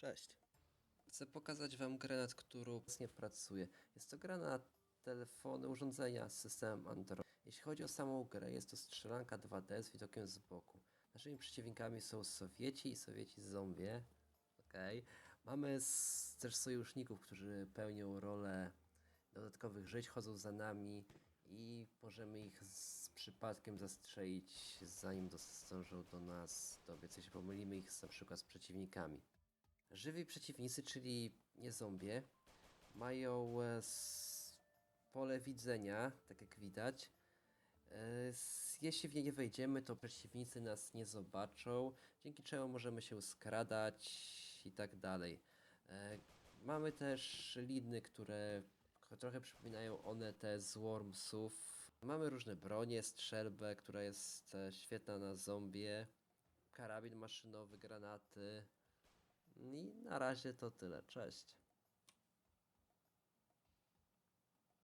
Cześć. Chcę pokazać Wam grę, nad którą obecnie pracuję. Jest to gra na telefony, urządzenia z systemem Android. Jeśli chodzi o samą grę, jest to strzelanka 2D z widokiem z boku. Naszymi przeciwnikami są Sowieci i Sowieci zombie. Okej. Mamy też sojuszników, którzy pełnią rolę dodatkowych żyć, chodzą za nami i możemy ich z przypadkiem zastrzelić, zanim dos- zdążą do nas dobiec, jeśli pomylimy ich z, na przykład z przeciwnikami. Żywi przeciwnicy, czyli nie zombie, mają e, pole widzenia, tak jak widać. E, Jeśli w nie nie wejdziemy, to przeciwnicy nas nie zobaczą, dzięki czemu możemy się skradać i tak dalej. E, Mamy też lidny, które trochę przypominają one te z Wormsów. Mamy różne bronie, strzelbę, która jest świetna na zombie, karabin maszynowy, granaty. Na razie to tyle. Cześć.